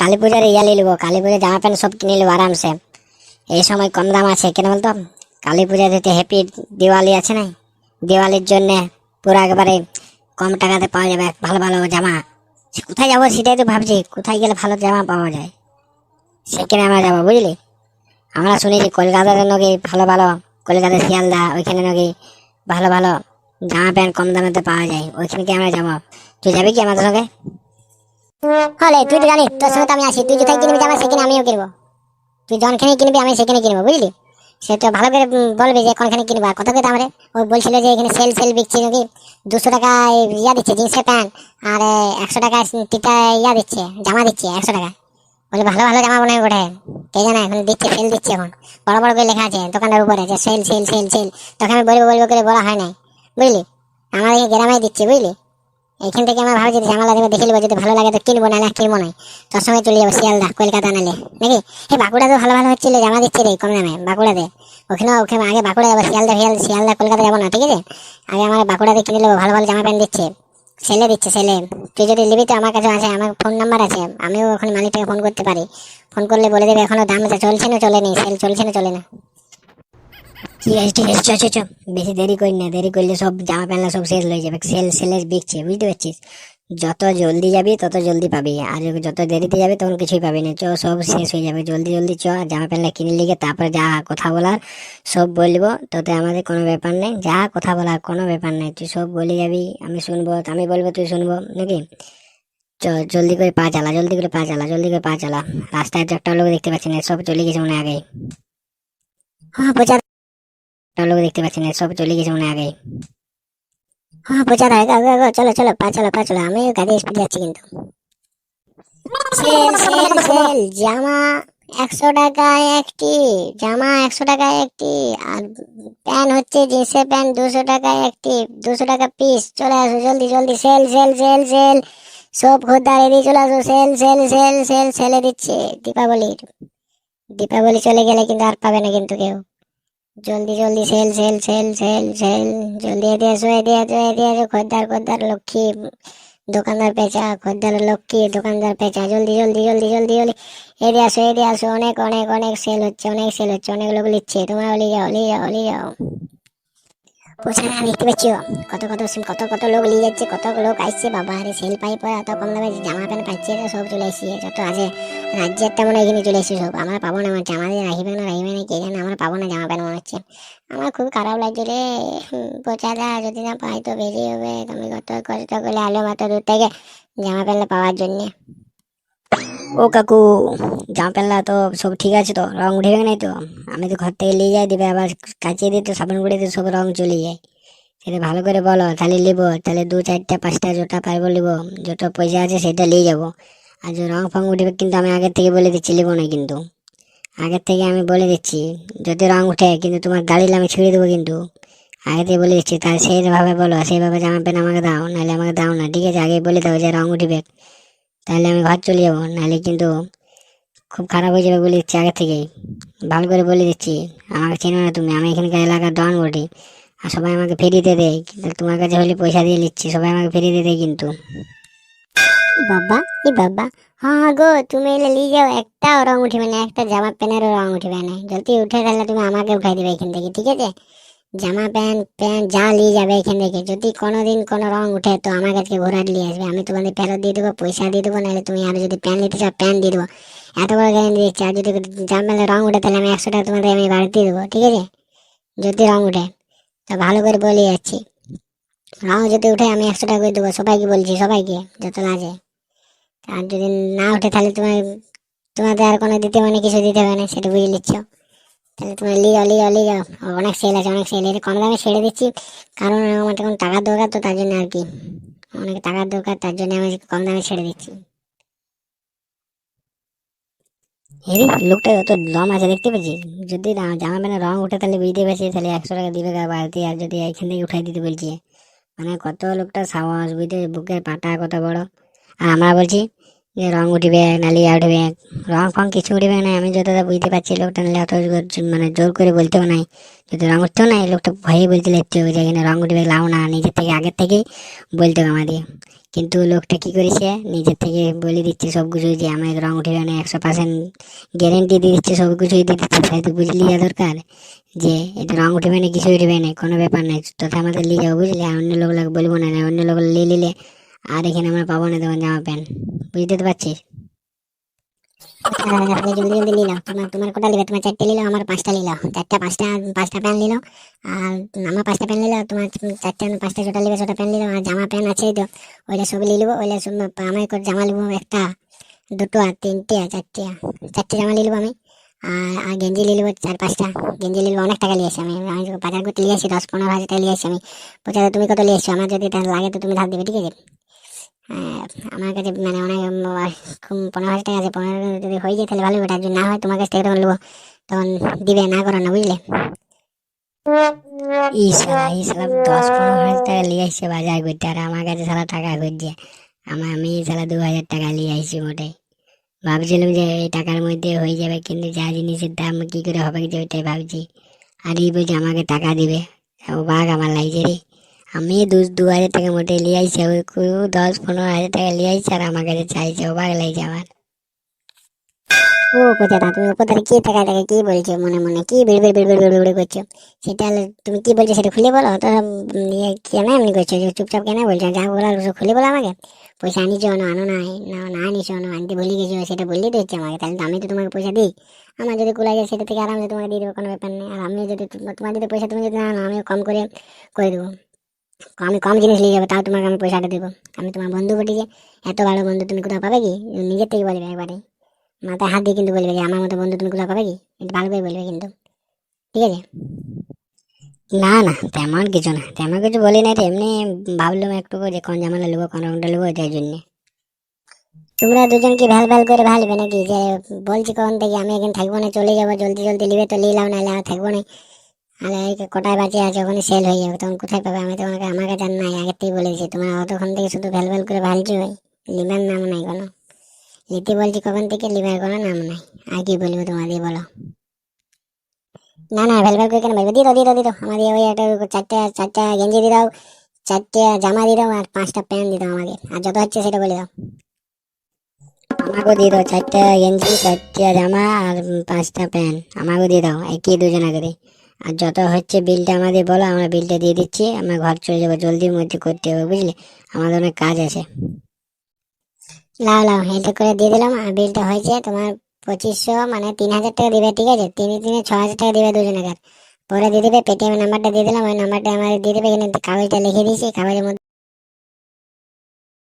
কালী পূজার ইয়া নেব কালী জামা প্যান্ট সব কিনে নেব আরামসে। এই সময় কম দাম আছে, কেন বলতো? কালী পূজা যেতে হ্যাপি দিওয়ালি আছে না দিওয়ালির জন্য পুরো একেবারে কম টাকাতে পাওয়া যাবে ভালো ভালো জামা। কোথায় যাব সেটাই তো ভাবছি, কোথায় গেলে ভালো জামা পাওয়া যায়? সেখানে আমরা যাব, বুঝলি? আমরা শুনেছি কলকাতাতে নাকি ভালো ভালো কলকাতা শিয়ালদা, ওইখানে নাকি ভালো ভালো জামা প্যান্ট কম দামেতে পাওয়া যায়। ওইখানে কি আমরা যাব? তুই যাবি কি আমাদের সঙ্গে? হলে, তুই তো জানিস, তোর সঙ্গে তো আমি আসি তুই যেখানে কিনবি জামা, সেখানে আমিও কিনবো। তুই যখনখানে কিনবি, আমি সেখানে কিনবো, বুঝলি? সে তো ভালো করে বলবি যে কোনখানে কিনবো। আর কত করে আমরা ও বলছিল যে এখানে সেল সেল বিকছে নাকি? দুশো টাকা ইয়া দিচ্ছে, জিন্সের প্যান্ট। আর একশো টাকা তিনটা ইয়া দিচ্ছে, জামা দিচ্ছে, একশো টাকা বলে ভালো ভালো জামা হয় ওঠে কে জানে, এখন দিচ্ছে সেল দিচ্ছে এখন। বড় বড় করে লেখা আছে, দোকানের উপরে যে সেল সেল সেল সেল তখন আমি বলব বলব করে বলা হয় নাই। বুঝলি? আমাদের গ্রামে দিচ্ছে, বুঝলি? এখান থেকে আমার ভাবছি জামালা দেবে দেখে নেব, যদি ভালো লাগে তো কিনবো, নাহলে কিনবো নাই। তোর সঙ্গে চলে যাব শিয়ালদা, কলকাতা নালে। নাকি? এই বাঁকুড়াতে ভালো ভালো হচ্ছিল জামা দিচ্ছে রে, কম দামে, বাঁকুড়াতে। ওখানে ওখানে আগে বাঁকুড়া যাব, শিয়ালদা শিয়াল শিয়ালদা, কলকাতা যাব না, ঠিক আছে? আগে আমার বাঁকুড়াতে কিনে নেব, ভালো ভালো জামা প্যান্ট দিচ্ছে। ছেলে দিচ্ছে, ছেলে। তুই যদি নিবি তো আমার কাছে আছে আমার ফোন নাম্বার আছে। আমিও ওখানে মালিকটাকে ফোন করতে পারি। ফোন করলে বলে দেবে, এখনও দাম চলছে না, চলে নি সেল চলছে না, চলে না। ঠিক আছে ঠিক আছে চ চ। বেশি দেরি করি না, দেরি করলে সব জামা প্যান্ট সব শেষ হয়ে যাবে। সেল সেলে বিকছে, বুঝতে পারছিস? যত জলদি যাবি, তত জলদি পাবি। আর যত দেরিতে যাবি, তখন কিছুই পাবি না। চ, সব শেষ হয়ে যাবে। জলদি জলদি চ, আর জামা প্যান্টটা কিনে লিগে তারপরে যা কথা বলার, সব বলব। তোতে আমাদের কোনো ব্যাপার নেই। যা কথা বলার, কোনো ব্যাপার নেই। তুই সব বলে যাবি, আমি শুনব, আমি বলব, তুই শুনব, নাকি? চ, জলদি করে পা চালা, জলদি করে পা চালা, জলদি করে পা চালা। রাস্তায় তো একটা লোক দেখতে পাচ্ছি না, সব চলে গেছে মনে আগেই। হ্যাঁ বোঝা লোক দেখতে পাচ্ছি না, সব চলে গেছে মনে আগেই। হ্যাঁ বোঝা দেয় গো গো চলো চলো, পা চলো পা চলো, আমিও গাড়ি স্পিড যাচ্ছি কিন্তু। সেল সেল সেল, জামা একশো টাকায় একটি, জামা একশো টাকায় একটি, আর প্যান্ট হচ্ছে জিন্সের প্যান্ট দুশো টাকায় একটি, দুশো টাকা পিস, চলে আসো, জলদি জলদি, সেল সেল সেল সেল, সব খদ্দার এদিকে চলে আসো, সেল সেল সেল সেল, সেলে দিচ্ছে, দীপাবলির। দীপাবলি চলে গেলে কিন্তু আর পাবে না কিন্তু কেউ। জলদি জলদি, sale sale sale sale sale. জলদি এদিকে আসো এদিকে আসো এদিকে আসো খদ্দার খদ্দার লক্ষ্মী। দোকানদার পেঁচা, খদ্দার লক্ষ্মী, দোকানদার পেঁচা। জলদি জলদি জলদি জলদি জলদি। এদিকে আসো এদিকে আসো অনেক অনেক অনেক সেল হচ্ছে, অনেক সেল হচ্ছে, অনেক লোক নিচ্ছে তোমরা ওলি যাও ওলি যাও ওলি যাও। পোছানা দেখতে পাচ্ছ কত কত কত কত লোক নিয়ে যাচ্ছে, কত লোক আসছে। বাবা, আরে সেল পাই পরে এত কম দামে জামা প্যান্ট পাচ্ছে সব চলে আসছে যত আছে রাজ্যের তেমন এখানে চলে এসেছে সব। আমরা পাবো না মনে হচ্ছে, আমাদের রাখবে না রাখবে না, কে জানে, আমরা পাবো না জামা প্যান্ট মনে হচ্ছে। আমার খুব খারাপ লাগছে রে। পোচাদা যদি না পাই তো বেশি হবে। তুমি কত কষ্ট করলে আলো মাত্র দূর থেকে জামা প্যান্ট পাওয়ার জন্যে। ও কাকু, জামা প্যান্টলা তো, সব ঠিক আছে তো, রং উঠে নাই তো? আমি তো ঘর থেকে নিয়ে যাই, দিবে আবার কাচিয়ে দিই তো সাবান গুঁড়ে দিয়ে সব রং চলে যায়। সেটা ভালো করে বলো, তাহলে নিবো তাহলে দু, চারটা, পাঁচটা জোটা পারব নিবো যত পয়সা আছে সেটা নিয়ে যাব। আর যে রং ফং উঠবে কিন্তু আমি আগের থেকে বলে দিচ্ছি নিবো না কিন্তু। আগের থেকে আমি বলে দিচ্ছি, যদি রং উঠে কিন্তু তোমার গাড়ি আমি ছিঁড়ে দেবো কিন্তু। আগে থেকে বলে দিচ্ছি, তাহলে সেইভাবে বলো, সেইভাবে জামা প্যান্ট আমাকে দাও, নাহলে আমাকে দাও না, ঠিক আছে? আগে বলে দাও যে রং উঠবে। তাহলে আমি ঘর চলে যাব, নাহলে কিন্তু খুব খারাপ হয়ে যাবে বলে দিচ্ছি আগে থেকেই। ভালো করে বলে দিচ্ছি, আমাকে চেনো না তুমি, আমি এখানকার এলাকার ডন বটি। আর সবাই আমাকে ফিরিয়ে দিয়ে, কিন্তু তোমার কাছে হলে পয়সা দিয়ে নিচ্ছি, সবাই আমাকে ফিরিয়ে দিয়ে কিন্তু। বাবা, ই বাবা। হ্যাঁ গো, তুমি এলে নিয়ে যাও, একটাও রং উঠবে না, একটা জামা প্যান্টেরও রং উঠবে না। যদি উঠে তাহলে তুমি আমাকে উঠাই দেবে এখান থেকে, ঠিক আছে? জামা প্যান্ট প্যান্ট যা নিয়ে যাবে এখান থেকে। যদি কোনো দিন কোনো রং উঠে, তো আমার কাছে ঘোরা নিয়ে আসবে। আমি তোমাদের ফেরত দিয়ে দেবো, পয়সা দিয়ে দেবো, নাহলে তুমি আরও যদি প্যান্ট নিতে চাও, প্যান্ট দিয়ে দেবো। এত বড় গ্যারেন্টি দিচ্ছি আর যদি জামা প্যান্টের রং উঠে, তাহলে আমি একশো টাকা তোমাদের আমি দিয়ে দেবো, ঠিক আছে? যদি রং উঠে। তো ভালো করে বলে যাচ্ছি। রং যদি উঠে, আমি একশো টাকা করে দেবো। সবাইকে বলছি, সবাইকে, যত আছে আর যদি না উঠে, তাহলে তোমার তোমাদের আর কোনো দিতে মানে কিছু দিতে হবে না, সেটা বুঝে নিচ্ছ। তাহলে তোমার লিও লিও লিও। অনেক সেল আছে, অনেক সেল এটা কম দামে ছেড়ে দিচ্ছি, কারণ আমার তখন টাকার দরকার তো তার জন্য আর কি। অনেক টাকার দরকার, তার জন্য আমি কম দামে ছেড়ে দিচ্ছি। হেরি লোকটা যত দম আছে, দেখতে পেয়েছি যদি জামা প্যান্টের রং উঠে তাহলে বুঝতে পারছি তাহলে একশো টাকা দিবে বাড়িতে, আর যদি এখান থেকে উঠাই দিতে বলছি। মানে কত লোকটা সাহস, বুঝতে বুকের পাটা কত বড়। আর আমরা বলছি যে রং উঠবে নালি উঠবে রং ফং কিছু উঠবে না আমি যতটা বুঝতে পারছি, লোকটা নাহলে অত মানে জোর করে বলতেও নাই। যদি রং উঠতো না এই লোকটা ভয়ে বলতে লাগতো যে এখানে রং উঠবে লাও না, নিজের থেকে, আগের থেকেই বলতো আমাদের। কিন্তু লোকটা কি করেছে? নিজের থেকে বলে দিচ্ছে সব কিছু যে আমার রং উঠবে না, একশো পার্সেন্ট গ্যারেন্টি দিয়ে দিচ্ছে, সব কিছুই দিয়ে দিচ্ছে। তাই তো বুঝলি যা দরকার যে এটা রং উঠবে না, কিছু উঠবে না, কোনো ব্যাপার নাই। তথা আমাদের নিয়ে যাব বুঝলি? অন্য লোক বলব না না অন্য লোক নিয়ে নিলে আর এখানে আমরা পাবো না তখন জামা প্যান্ট বুঝতে তো পারছিস? তোমার তোমার তোমার আমার চারটা, পাঁচটা পাঁচটা প্যান্ট আর পাঁচটা প্যান্ট তোমার পাঁচটা প্যান্ট জামা প্যান্ট আছে জামা একটা, দুটো তিনটে চারটে চারটে জামা নিয়ে নেব আমি। আর গেঞ্জি নিয়ে নেব চার, পাঁচটা। গেঞ্জি নিয়ে অনেক টাকা নিয়ে আসি আমি। আমি বাজার করতে নিয়ে দশ, পনেরো হাজার টাকা নিয়ে আমি। তুমি কত নিয়ে আমার যদি লাগে তো তুমি ধার দেবে, ঠিক আছে? আমার কাছে মানে অনেক পনেরো হাজার টাকা আছে। পনেরো যদি হয়ে যায় তাহলে ভালো যদি না হয় তোমার কাছ থেকে তখন তখন দিবে, না করো না, বুঝলে? আমি দু হাজার টাকা নিয়ে আসছি ভাবছিলাম যে এই টাকার মধ্যে হয়ে যাবে, কিন্তু যা জিনিসের দাম কি করে হবে যে ওইটাই ভাবছি। আর এই বলছে আমাকে টাকা দিবে। ও বাঘ আমার লাগছে রে। আমি দু দু হাজার টাকা মোটে নিয়ে আসছি ও কু- দশ, পনেরো হাজার টাকা নিয়ে আসছে আর আমার কাছে চাইছে বাঘ লাগছে আমার। ও কোথায় তুমি থেকে কি টাকা টাকা কি বলছো? মনে মনে কি বিড় বিড় বিড় বিড় বিড় করছ? সেটা তুমি কি বলছো সেটা খুলে বলো? তো নিয়ে কেন এমনি করছ? চুপচাপ কেন বলছো? যা বলার খুলে বলো আমাকে। পয়সা আনিছো না আনো নাই না না আনিছো না আনতে ভুলে গেছো, সেটা বললেই তো হচ্ছে আমাকে। তাহলে আমি তো তোমাকে পয়সা দিই। আমার যদি কুলাই যায় সেটা থেকে আরামসে তোমাকে দিয়ে দেবো, কোনো ব্যাপার নেই। আর আমি যদি তোমার যদি পয়সা তুমি যদি না আনো আমিও কম করে করে দেবো। আমি কম জিনিস নিয়ে যাব, তাও তোমাকে আমি পয়সাটা দেবো। আমি তোমার বন্ধু ঘটিয়ে এত ভালো বন্ধু তুমি কোথাও পাবে কি? নিজের থেকে বলবে একবারে। মাথায় হাত দিয়ে কিন্তু বলবে যে, আমার মতো বন্ধু তুমি কোথাও পাবে কি? এটা ভালো করে বলবে কিন্তু। ঠিক আছে? না না, তেমন কিছু না। তেমন কিছু বলি না এমনি ভাবলাম একটু যে, কোন জামাটা নেব কোন রঙটা নেব তাই জন্যে। তোমরা দুজন কি ভ্যাল ভ্যাল করে ভালবে নাকি? যে, বলছি কখন থেকে আমি এখানে থাকব না, চলে যাব, জলদি জলদি নিবে তো নাহলে আর থাকব না। আর এই কটায় বাঁচিয়ে আছে ওখানে সেল হয়ে যাবে, তখন কোথায় পাবে? আমি তোমাকে আমার কাছে আর নাই আগের থেকে বলেছি তোমরা অতক্ষণ থেকে শুধু ভ্যাল ভ্যাল করে ভালছো লিবার নাম নাই কোনো। লিতে বলছি কখন থেকে, লিবার কোনো নাম নাই। আর কি বলব তোমাদের বলো। না না, ভ্যাল ভ্যাল করে কেন বলব? দাও, দিয়ে দাও, দিয়ে ওই একটা চারটে, চারটা গেঞ্জি দিয়ে দাও, চারটে জামা দিয়ে দাও, আর পাঁচটা প্যান্ট দিয়ে দাও আমাদের আর যত হচ্ছে সেটা বলে দাও। আমাকেও দিয়ে দাও, চারটা গেঞ্জি, চারটা জামা, আর পাঁচটা প্যান্ট। আমাকেও দিয়ে দাও একই দুজনা করে আর যত হচ্ছে বিলটা আমাদের বলো, আমরা বিলটা দিয়ে দিচ্ছি। আমরা ঘর চলে যাব জলদির মধ্যে করতে হবে, বুঝলে? আমাদের অনেক কাজ আছে। লাও লাও, এটা করে দিয়ে দিলাম। আর বিলটা হয়েছে তোমার পঁচিশশো মানে তিন হাজার টাকা দিবে, ঠিক আছে? তিন দিনে ছ হাজার টাকা দিবে দুজনের পরে দিয়ে দেবে, পেটিএম নাম্বারটা দিয়ে দিলাম। ওই নাম্বারটা আমাদের দিয়ে দেবে, এখানে কাগজটা লিখে দিয়েছি, কাগজের মধ্যে